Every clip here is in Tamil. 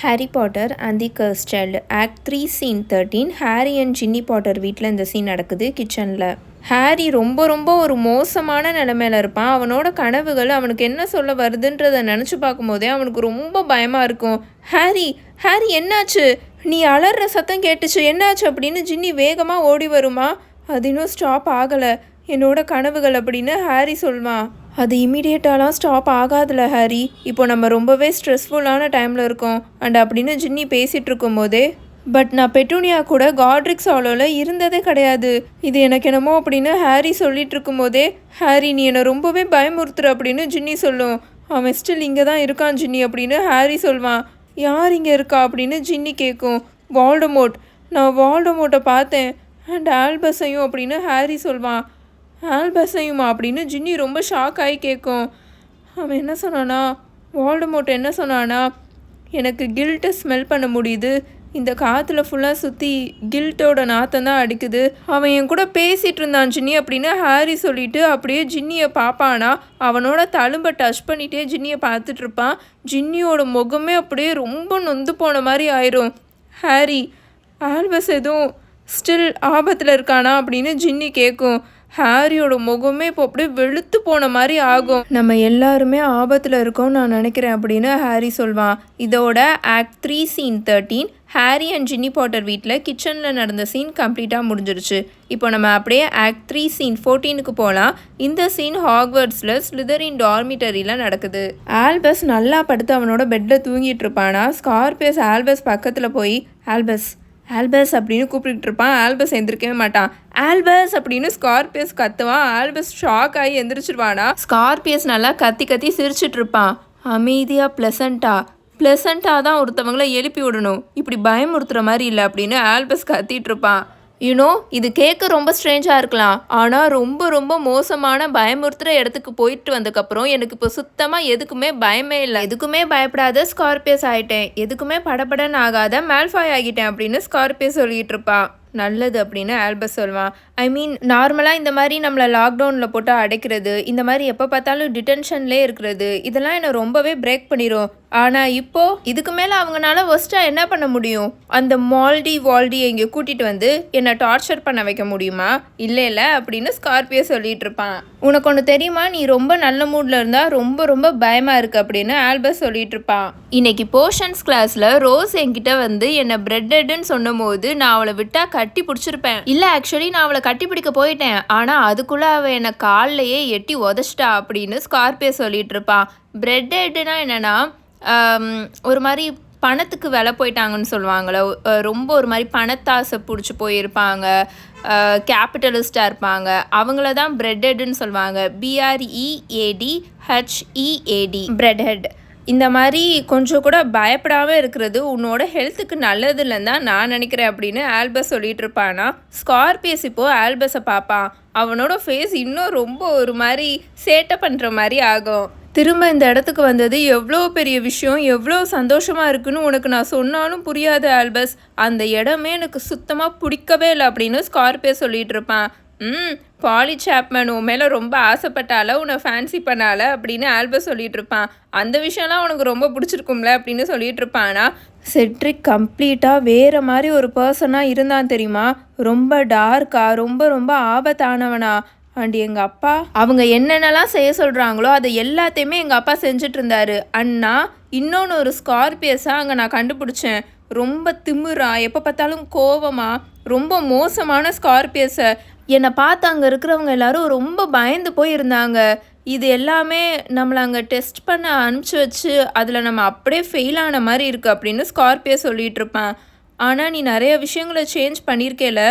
Harry Potter and the cursed child. Act three scene thirteen. Harry and Ginny Potter வீட்டில் இந்த சீன் நடக்குது கிச்சனில். ஹாரி ரொம்ப ரொம்ப ஒரு மோசமான நிலமையில இருப்பான். அவனோட கனவுகள் அவனுக்கு என்ன சொல்ல வருதுன்றதை நினச்சி பார்க்கும்போதே அவனுக்கு ரொம்ப பயமாக இருக்கும். ஹாரி ஹாரி என்னாச்சு? நீ அலற சத்தம் கேட்டுச்சு. என்னாச்சு? அப்படின்னு ஜின்னி வேகமாக ஓடி வருமா? அது இன்னும் ஸ்டாப் ஆகலை. என்னோட கனவுகள் அப்படின்னு ஹாரி சொல்வான் அது இமீடியட்டாலாம் ஸ்டாப் ஆகாதுல ஹாரி. இப்போ நம்ம ரொம்பவே ஸ்ட்ரெஸ்ஃபுல்லான டைமில் இருக்கோம். அண்ட் அப்படின்னு ஜின்னி பேசிகிட்டு இருக்கும்போதே பட் நான் பெட்டூனியா கூட காட்ரிக்ஸ் ஆலோவில் இருந்ததே கிடையாது. இது எனக்கு என்னமோ அப்படின்னு ஹாரி சொல்லிட்டு இருக்கும்போதே ஹாரி நீ என்னை ரொம்பவே பயமுறுத்துற அப்படின்னு ஜின்னி சொல்லும். அவன் ஸ்டில் இங்கே தான் இருக்கான் ஜின்னி அப்படின்னு ஹாரி சொல்வான். யார் இங்கே இருக்கா? அப்படின்னு ஜின்னி கேட்கும் வால்டமோட். நான் வால்டமோட்டை பார்த்தேன். அண்ட் ஆல்பஸையும் அப்படின்னு ஹாரி சொல்வான். ஆல்பஸையுமா அப்படின்னு ஜின்னி ரொம்ப ஷாக் ஆகி கேட்கும் அவன் என்ன சொன்னானா வால்டமோட் என்ன சொன்னானா எனக்கு கில்ட்டை ஸ்மெல் பண்ண முடியுது. இந்த காற்றுல ஃபுல்லாக சுற்றி கில்ட்டோட நாத்தம் தான் அடிக்குது. அவன் என் கூட பேசிகிட்டு இருந்தான் ஜின்னி அப்படின்னு ஹாரி சொல்லிட்டு அப்படியே ஜின்னியை பார்ப்பானா. அவனோட தழும்பை டச் பண்ணிகிட்டே ஜின்னியை பார்த்துட்டு இருப்பான். ஜின்னியோட முகமே அப்படியே ரொம்ப நொந்து போன மாதிரி ஆயிரும். ஹாரி ஆல்பஸ் எதுவும் ஸ்டில் ஆபத்தில் இருக்கானா? அப்படின்னு ஜின்னி கேட்கும் ஹாரியோட முகமே இப்போ அப்படியே வெளுத்து போன மாதிரி ஆகும். நம்ம எல்லாருமே ஆபத்தில் இருக்கோம் நான் நினைக்கிறேன் அப்படின்னு ஹாரி சொல்வான். இதோட act three scene thirteen Harry and Ginny Potter வீட்டில் கிச்சனில் நடந்த சீன் கம்ப்ளீட்டாக முடிஞ்சிருச்சு. இப்போ நம்ம அப்படியே ஆக்ட் த்ரீ சீன் ஃபோர்டீனுக்கு போகலாம் இந்த சீன் ஹாக்வர்ட்ஸில் ஸ்லிதரின் டார்மிட்டரியில் நடக்குது. ஆல்பஸ் நல்லா படுத்து அவனோட பெட்டில் தூங்கிட்டு இருப்பானா? ஸ்கார்பியஸ் ஆல்பஸ் பக்கத்தில் போய் ஆல்பஸ் ஆல்பஸ் அப்படின்னு கூப்பிட்டுட்டு இருப்பான் ஆல்பஸ் எந்திரிக்கவே மாட்டான். ஆல்பஸ் அப்படின்னு ஸ்கார்பியஸ் கத்துவான். ஆல்பஸ் ஷாக் ஆகி எந்திரிச்சிருவானா? ஸ்கார்பியஸ் நல்லா கத்தி கத்தி சிரிச்சிட்டு இருப்பான் அமைதியாக ப்ளசண்ட்டாக ப்ளசண்ட்டாக தான் ஒருத்தவங்கள எழுப்பி விடணும். இப்படி பயமுறுத்துற மாதிரி இல்லை அப்படின்னு ஆல்பஸ் கத்திட்டு இருப்பான் யூனோ இது கேட்க ரொம்ப ஸ்ட்ரேஞ்சாக இருக்கலாம். ஆனால் ரொம்ப ரொம்ப மோசமான பயமுறுத்துகிற இடத்துக்கு போயிட்டு வந்ததுக்கப்புறம் எனக்கு இப்போ சுத்தமாக எதுக்குமே பயமே இல்லை. எதுக்குமே பயப்படாத ஸ்கார்பியஸ் ஆகிட்டேன் எதுக்குமே படபடன்னு ஆகாத மேல்ஃபாய் ஆகிட்டேன் அப்படின்னு ஸ்கார்பியஸ் சொல்லிகிட்டு இருப்பான் நல்லது அப்படின்னு ஆல்பஸ் சொல்லுவான். ஐ மீன் நார்மலாக இந்த மாதிரி நம்மளை லாக்டவுனில் போட்டு அடைக்கிறது இந்த மாதிரி எப்போ பார்த்தாலும் டிடென்ஷன்லேயே இருக்கிறது இதெல்லாம் என்னை ரொம்பவே பிரேக் பண்ணிடும் ஆனால் இப்போ இதுக்கு மேலே அவங்கனால ஒஸ்ட்டாக என்ன பண்ண முடியும்? அந்த மால்டி வால்டி இங்கே கூட்டிகிட்டு வந்து என்னை டார்ச்சர் பண்ண வைக்க முடியுமா? இல்லை இல்லை அப்படின்னு ஸ்கார்பியோ சொல்லிட்டு இருப்பான். உனக்கு ஒன்று தெரியுமா? நீ ரொம்ப நல்ல மூடில் இருந்தால் ரொம்ப ரொம்ப பயமாக இருக்கு அப்படின்னு ஆல்பஸ் சொல்லிட்டு இருப்பான். இன்னைக்கு போர்ஷன்ஸ் கிளாஸில் ரோஸ் என்கிட்ட வந்து என்னை பிரெட்டட்னு சொன்னபோது நான் அவளை விட்டால் கட்டி பிடிச்சிருப்பேன். இல்லை ஆக்சுவலி நான் அவளை கட்டிப்பிடிக்க போயிட்டேன். ஆனால் அதுக்குள்ளே அவள் என்னை கால்லையே எட்டி உதச்சிட்டா அப்படின்னு ஸ்கார்பியோ சொல்லிட்டு இருப்பான். பிரெட் ஹெட்டுனா என்னென்னா ஒரு மாதிரி பணத்துக்கு விலை போயிட்டாங்கன்னு சொல்லுவாங்களே ரொம்ப ஒரு மாதிரி பணத்தாசை பிடிச்சி போயிருப்பாங்க. கேபிட்டலிஸ்டாக இருப்பாங்க. அவங்கள தான் பிரெட்டட்னு சொல்லுவாங்க. பிஆர்இஏடி ஹெச்இஏடி பிரெட் இந்த மாதிரி கொஞ்சம் கூட பயப்படாமல் இருக்கிறது உன்னோட ஹெல்த்துக்கு நல்லதுலன்னு தான் நான் நினைக்கிறேன் அப்படின்னு ஆல்பஸ் சொல்லிட்டு இருப்பானா? ஸ்கார்பியஸ் இப்போது ஆல்பஸை பார்ப்பான். அவனோட ஃபேஸ் இன்னும் ரொம்ப ஒரு மாதிரி சேட்டை பண்ணுற மாதிரி ஆகும். திரும்ப இந்த இடத்துக்கு வந்தது எவ்வளோ பெரிய விஷயம் எவ்வளோ சந்தோஷமாக இருக்குன்னு உனக்கு நான் சொன்னாலும் புரியாது ஆல்பஸ். அந்த இடமே எனக்கு சுத்தமாக பிடிக்கவே இல்லை அப்படின்னு ஸ்கார்பியோ சொல்லிட்டு இருப்பான். ம் பாலி சாப்மேன் உன் மேலே ரொம்ப ஆசைப்பட்டால உன்னை ஃபேன்சி பண்ணால அப்படின்னு ஆல்பஸ் சொல்லிட்டு இருப்பான். அந்த விஷயம்லாம் உனக்கு ரொம்ப பிடிச்சிருக்கும்ல அப்படின்னு சொல்லிட்டு இருப்பானா. செட்ரிக் கம்ப்ளீட்டாக வேறு மாதிரி ஒரு பர்சனாக இருந்தான் தெரியுமா? ரொம்ப டார்க்கா ரொம்ப ரொம்ப ஆபத்தானவனா? அண்ட் எங்கள் அப்பா அவங்க என்னென்னலாம் செய்ய சொல்கிறாங்களோ அதை எல்லாத்தையுமே எங்கள் அப்பா செஞ்சுட்டு இருந்தாரு. அண்ணா இன்னொன்று ஒரு ஸ்கார்பியஸாக அங்கே நான் கண்டுபிடிச்சேன். ரொம்ப திமுறா எப்போ பார்த்தாலும் கோவமா ரொம்ப மோசமான ஸ்கார்பியஸை என்னை பார்த்து அங்கே இருக்கிறவங்க எல்லாரும் ரொம்ப பயந்து போய் இருந்தாங்க இது எல்லாமே நம்மளை அங்கே டெஸ்ட் பண்ண அனுப்பிச்சி வச்சு அதில் நம்ம அப்படியே ஃபெயில் ஆன மாதிரி இருக்குது அப்படின்னு ஸ்கார்பியோ சொல்லிகிட்டு இருப்பேன். ஆனால் நீ நிறைய விஷயங்களை சேஞ்ச் பண்ணியிருக்கேல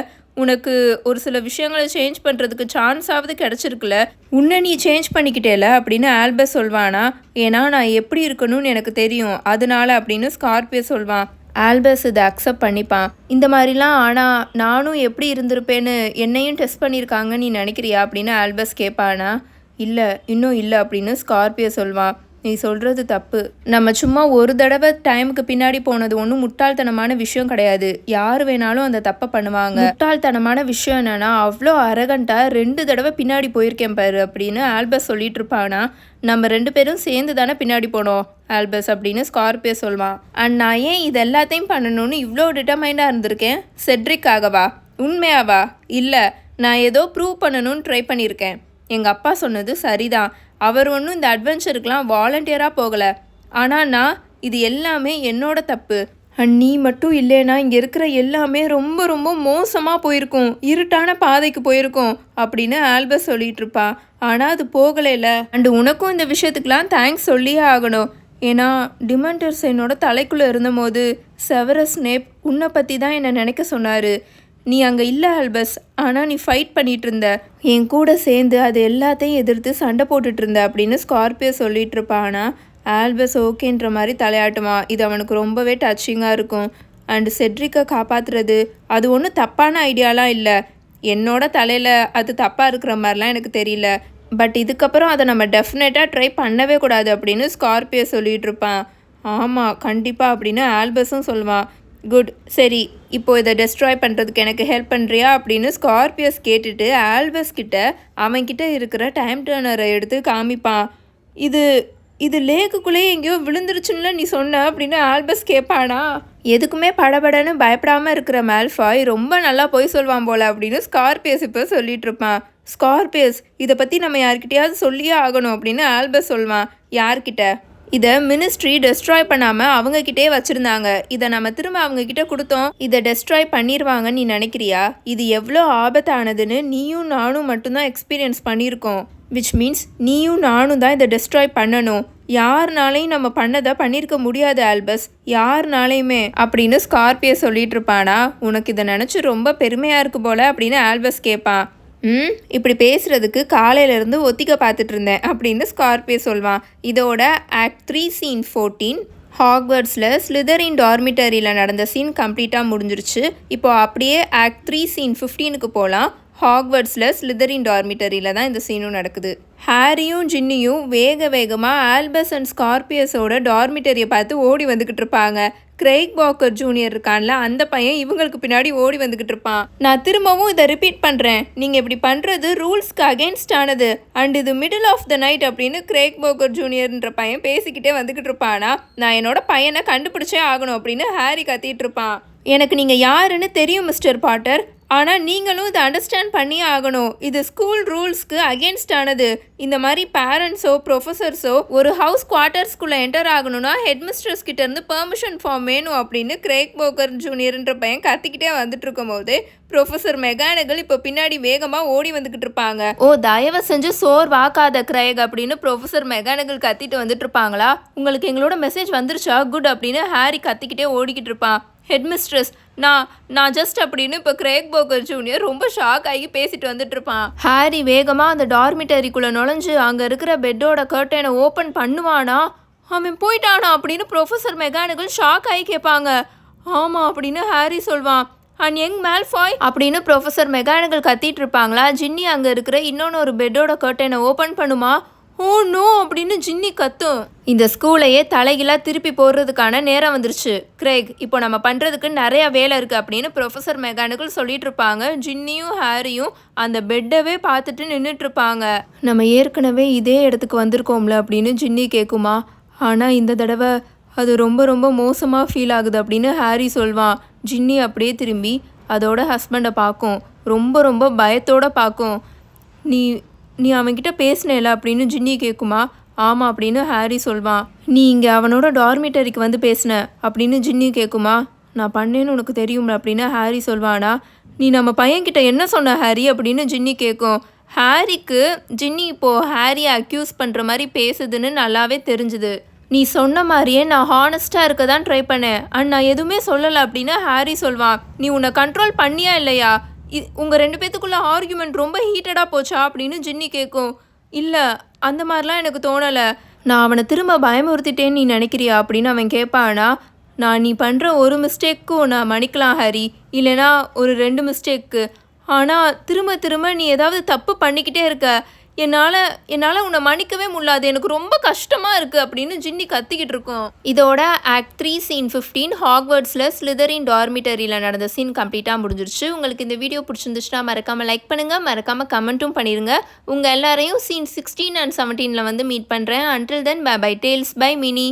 உனக்கு ஒரு சில விஷயங்களை சேஞ்ச் பண்ணுறதுக்கு சான்ஸாவது கிடச்சிருக்குல்ல உன்னை நீ சேஞ்ச் பண்ணிக்கிட்டேல அப்படின்னு ஆல்பஸ் சொல்வானா. ஏன்னா நான் எப்படி இருக்கணும்னு எனக்கு தெரியும். அதனால அப்படின்னு ஸ்கார்பியோ சொல்வான். ஆல்பஸ் இதை அக்செப்ட் பண்ணிப்பான். இந்த மாதிரிலாம் ஆனால் நானும் எப்படி இருந்திருப்பேன்னு என்னையும் டெஸ்ட் பண்ணியிருக்காங்க நீ நினைக்கிறியா? அப்படின்னு ஆல்பஸ் கேட்பானா இல்லை இன்னும் இல்லை அப்படின்னு ஸ்கார்பியோ சொல்வான். நீ சொல்கிறது தப்பு. நம்ம சும்மா ஒரு தடவை டைமுக்கு பின்னாடி போனது ஒன்றும் முட்டாள்தனமான விஷயம் கிடையாது. யார் வேணாலும் அந்த தப்பை பண்ணுவாங்க. முட்டாள்தனமான விஷயம் என்னன்னா அவ்வளோ அரகண்ட்டாக ரெண்டு தடவை பின்னாடி போயிருக்கேன் பாரு அப்படின்னு ஆல்பஸ் சொல்லிட்டு இருப்பானா. நம்ம ரெண்டு பேரும் சேர்ந்து தானே பின்னாடி போனோம் ஆல்பஸ் அப்படின்னு ஸ்கார்பியோ சொல்வான். அண்ட் நான் ஏன் இது எல்லாத்தையும் பண்ணணும்னு இவ்வளோ டிட்டர்மைண்டாக இருந்திருக்கேன்? செட்ரிக்காகவா? உண்மையாவா? இல்லை நான் ஏதோ ப்ரூவ் பண்ணணும்னு ட்ரை பண்ணியிருக்கேன். எங்கள் அப்பா சொன்னது சரிதான். அவர் ஒன்றும் இந்த அட்வென்ச்சருக்கெலாம் வாலண்டியராக போகலை. ஆனால் நான் இது எல்லாமே என்னோட தப்பு. அண்ட் நீ மட்டும் இல்லைனா இங்கே இருக்கிற எல்லாமே ரொம்ப ரொம்ப மோசமாக போயிருக்கும். இருட்டான பாதைக்கு போயிருக்கும் அப்படின்னு ஆல்பஸ் சொல்லிட்டு இருப்பா. ஆனால் அது போகலைல. அண்டு உனக்கும் இந்த விஷயத்துக்கெலாம் தேங்க்ஸ் சொல்லியே ஆகணும். ஏன்னா டிமண்டர்ஸ் என்னோட தலைக்குள்ளே இருந்தபோது செவரஸ் நேப் உன்னை பற்றி தான் என்னை நினைக்க சொன்னார். நீ அங்கே இல்லை ஆல்பஸ் ஆனால் நீ ஃபைட் பண்ணிட்டு இருந்த என் கூட சேர்ந்து அது எல்லாத்தையும் எதிர்த்து சண்டை போட்டுட்டு இருந்த அப்படின்னு ஸ்கார்பியோ சொல்லிட்டு இருப்பானா ஆனால் ஆல்பஸ் ஓகேன்ற மாதிரி தலையாட்டுமா? இது அவனுக்கு ரொம்பவே டச்சிங்காக இருக்கும். அண்டு செட்ரிக்கை காப்பாற்றுறது அது ஒன்றும் தப்பான ஐடியாலாம் இல்லை. என்னோட தலையில் அது தப்பாக இருக்கிற மாதிரிலாம் எனக்கு தெரியல. பட் இதுக்கப்புறம் அதை நம்ம டெஃபினட்டாக ட்ரை பண்ணவே கூடாது அப்படின்னு ஸ்கார்பியோ சொல்லிகிட்டு இருப்பான் ஆமாம் கண்டிப்பாக அப்படின்னு ஆல்பஸும் சொல்லுவான். குட் சரி இப்போ இதை டெஸ்ட்ராய் பண்ணுறதுக்கு எனக்கு ஹெல்ப் பண்ணுறியா அப்படின்னு ஸ்கார்பியஸ் கேட்டுட்டு ஆல்பஸ் கிட்ட அவன்கிட்ட இருக்கிற டைம் டேர்னரை எடுத்து காமிப்பான். இது இது லேக்குக்குள்ளேயே எங்கேயோ விழுந்துருச்சுன்னு நீ சொன்ன அப்படின்னு ஆல்பஸ் கேட்பானா? எதுக்குமே படபடன்னு பயப்படாமல் இருக்கிற மேல்ஃபாய் ரொம்ப நல்லா போய் சொல்வான் போல அப்படின்னு ஸ்கார்பியஸ் இப்போ சொல்லிட்டு இருப்பான். ஸ்கார்பியஸ் இதை பற்றி நம்ம யார்கிட்டயாவது சொல்லியே ஆகணும் அப்படின்னு ஆல்பஸ் சொல்வான். யார்கிட்ட? இதை மினிஸ்ட்ரி டெஸ்ட்ராய் பண்ணாமல் அவங்கக்கிட்டே வச்சுருந்தாங்க. இதை நம்ம திரும்ப அவங்கக்கிட்ட கொடுத்தோம். இதை டெஸ்ட்ராய் பண்ணிடுவாங்கன்னு நீ நினைக்கிறியா? இது எவ்வளோ ஆபத்தானதுன்னு நீயும் நானும் மட்டும்தான் எக்ஸ்பீரியன்ஸ் பண்ணியிருக்கோம். விச் மீன்ஸ் நீயும் நானும் தான் இதை டெஸ்ட்ராய் பண்ணணும். யாருனாலையும் நம்ம பண்ணதை பண்ணியிருக்க முடியாது ஆல்பஸ். யாருனாலையுமே. அப்படின்னு ஸ்கார்பியோ சொல்லிட்டு இருப்பானா? உனக்கு இதை நினச்சி ரொம்ப பெருமையாக இருக்கு போல அப்படின்னு ஆல்பஸ் கேட்பான். ம் இப்படி பேசுகிறதுக்கு காலையிலேருந்து ஒத்திக்க பார்த்துட்டு இருந்தேன் அப்படின்னு ஸ்கார்பியோ சொல்வான். இதோட ஆக்ட் த்ரீ சீன் ஃபோர்டீன் ஹாக்வர்ட்ஸில் ஸ்லிதரின் டார்மிட்டரியில் நடந்த சீன் கம்ப்ளீட்டாக முடிஞ்சிருச்சு. இப்போ அப்படியே ஆக்ட் த்ரீ சீன் ஃபிஃப்டீனுக்கு போகலாம் ஹாக்வர்ட்ஸில் ஸ்லிதரின் டார்மிட்டரியில் தான் இந்த சீனும் நடக்குது. ஹாரியும் ஜின்னியும் வேக வேகமாக ஆல்பஸ் அண்ட் ஸ்கார்பியஸோட டார்மிட்டரியை பார்த்து ஓடி வந்துக்கிட்டு இருப்பாங்க. கிரெய்க் பாக்கர் ஜூனியர் இருக்கான்ல அந்த பையன் இவங்களுக்கு பின்னாடி ஓடி வந்துக்கிட்டு இருப்பான். நான் திரும்பவும் இதை ரிப்பீட் பண்ணுறேன் நீங்கள் இப்படி பண்ணுறது ரூல்ஸ்க்கு அகேன்ஸ்ட் ஆனது. அண்ட் இது மிடில் ஆஃப் த நைட் அப்படின்னு கிரேக் பாக்கர் ஜூனியர்ன்ற பையன் பேசிக்கிட்டே வந்துக்கிட்டு இருப்பானா நான் என்னோட பையனை கண்டுபிடிச்சே ஆகணும் அப்படின்னு ஹாரி கத்திட்டு இருப்பான். எனக்கு நீங்கள் யாருன்னு தெரியும் மிஸ்டர் பாட்டர். ஆனால் நீங்களும் இதை அண்டர்ஸ்டாண்ட் பண்ணியே ஆகணும். இது ஸ்கூல் ரூல்ஸ்க்கு அகேன்ஸ்டானது இந்த மாதிரி பேரண்ட்ஸோ ப்ரொஃபஸர்ஸோ ஒரு ஹவுஸ் குவார்ட்டர்ஸ்குள்ளே என்டர் ஆகணும்னா ஹெட் மிஸ்ட்ரஸ் கிட்ட பெர்மிஷன் ஃபார்ம் வேணும் அப்படின்னு கிரேக் போக்கர் ஜூனியர்ன்ற பையன் கத்திக்கிட்டே வந்துட்டு இருக்கும் போது ப்ரொஃபஸர் மெகானிகள் இப்போ பின்னாடி வேகமாக ஓடி வந்துக்கிட்டு இருப்பாங்க ஓ தயவு செஞ்சு சோர் வாக்காத கிரேக் அப்படின்னு ப்ரொஃபஸர் மெகானிகள் கத்திட்டு வந்துட்டு இருப்பாங்களா உங்களுக்கு எங்களோட மெசேஜ் வந்துருச்சா? குட் அப்படின்னு ஹாரி கத்திக்கிட்டே ஓடிக்கிட்டு இருப்பான் ஹெட் மிஸ்ட்ரஸ் நான் நான் ஜஸ்ட் அப்படின்னு இப்போ கிரேக் போக்கர் ஜூனியர் ரொம்ப ஷாக் ஆகி பேசிட்டு வந்துட்டு இருப்பான் ஹாரி வேகமாக அந்த டார்மிட்டரிக்குள்ளே நுழைஞ்சு அங்கே இருக்கிற பெட்டோட கர்டனை ஓப்பன் பண்ணுவானா? அவன் போயிட்டானா அப்படின்னு ப்ரொஃபஸர் மெக்கானிக்கல் ஷாக் ஆகி கேட்பாங்க. ஆமாம் அப்படின்னு ஹாரி சொல்வான். அண்ட் யங் மேல்ஃபாய் அப்படின்னு ப்ரொஃபஸர் மெக்கானிக்கல் கத்திட்டு இருப்பாங்களா ஜின்னி அங்கே இருக்கிற இன்னொன்று ஒரு பெட்டோட கர்டனை ஓப்பன் பண்ணுமா? ஓ நோ இன்னும் ஜின்னி கத்தும். இந்த ஸ்கூலையே தலைகீழாக திருப்பி போடுறதுக்கான நேரம் வந்துருச்சு. கிரேக் இப்போ நம்ம பண்ணுறதுக்கு நிறைய வேலை இருக்குது அப்படின்னு ப்ரொஃபஸர் மெக்கானிக்கல் சொல்லிட்டு இருப்பாங்க ஜின்னியும் ஹாரியும் அந்த பெட்டவே பார்த்துட்டு நின்றுட்டு இருப்பாங்க நம்ம ஏற்கனவே இதே இடத்துக்கு வந்திருக்கோம்ல அப்படின்னு ஜின்னி கேட்குமா ஆனால் இந்த தடவை அது ரொம்ப ரொம்ப மோசமாக ஃபீல் ஆகுது அப்படின்னு ஹாரி சொல்வான். ஜின்னி அப்படியே திரும்பி அதோட ஹஸ்பண்டை பார்க்கும். ரொம்ப ரொம்ப பயத்தோடு பார்க்கும். நீ நீ அவன்கிட்ட பேசினேல அப்படின்னு ஜின்னி கேட்குமா ஆமாம் அப்படின்னு ஹாரி சொல்வான். நீ இங்கே அவனோட டார்மிட்டரிக்கு வந்து பேசின அப்படின்னு ஜின்னி கேட்குமா நான் பண்ணேன்னு உனக்கு தெரியும் அப்படின்னு ஹாரி சொல்வானா. நீ நம்ம பையன்கிட்ட என்ன சொன்ன ஹாரி? அப்படின்னு ஜின்னி கேட்கும் ஹாரிக்கு ஜின்னி இப்போது ஹாரியை அக்யூஸ் பண்ணுற மாதிரி பேசுதுன்னு நல்லாவே தெரிஞ்சுது. நீ சொன்ன மாதிரியே நான் ஹானஸ்ட்டாக இருக்க தான் ட்ரை பண்ணேன். அண்ட் நான் எதுவுமே சொல்லலை அப்படின்னு ஹாரி சொல்வான். நீ உன்னை கண்ட்ரோல் பண்ணியா இல்லையா? இ உங்கள் ரெண்டு பேத்துக்குள்ள ஆர்கியூமெண்ட் ரொம்ப ஹீட்டடாக போச்சா? அப்படின்னு ஜின்னி கேட்கும் இல்லை அந்த மாதிரிலாம் எனக்கு தோணலை. நான் அவனை திரும்ப பயமுறுத்திட்டேன்னு நீ நினைக்கிறியா அப்படின்னு அவன் கேட்பானா நான் நீ பண்ணுற ஒரு மிஸ்டேக்கும் நான் மன்னிக்கலாம் ஹரி. இல்லைனா ஒரு ரெண்டு மிஸ்டேக்கு ஆனால் திரும்ப திரும்ப நீ ஏதாவது தப்பு பண்ணிக்கிட்டே இருக்க. என்னால் என்னால் உன்னை மன்னிக்கவே முடியாது. எனக்கு ரொம்ப கஷ்டமாக இருக்குது அப்படின்னு ஜின்னி கத்திக்கிட்டு இருக்கோம். இதோட ஆக்ட் த்ரீ சீன் ஃபிஃப்டீன் ஹாக்வர்ட்ஸில் ஸ்லிதரின் டார்மிட்டரியில் நடந்த சீன் கம்ப்ளீட்டாக முடிஞ்சிருச்சு. உங்களுக்கு இந்த வீடியோ பிடிச்சிருந்துச்சுன்னா மறக்காமல் லைக் பண்ணுங்கள் மறக்காமல் கமெண்ட்டும் பண்ணிடுங்க உங்கள் எல்லாரையும் சீன் சிக்ஸ்டீன் அண்ட் செவன்டீனில் வந்து மீட் பண்ணுறேன் until then bye bye tales by Mini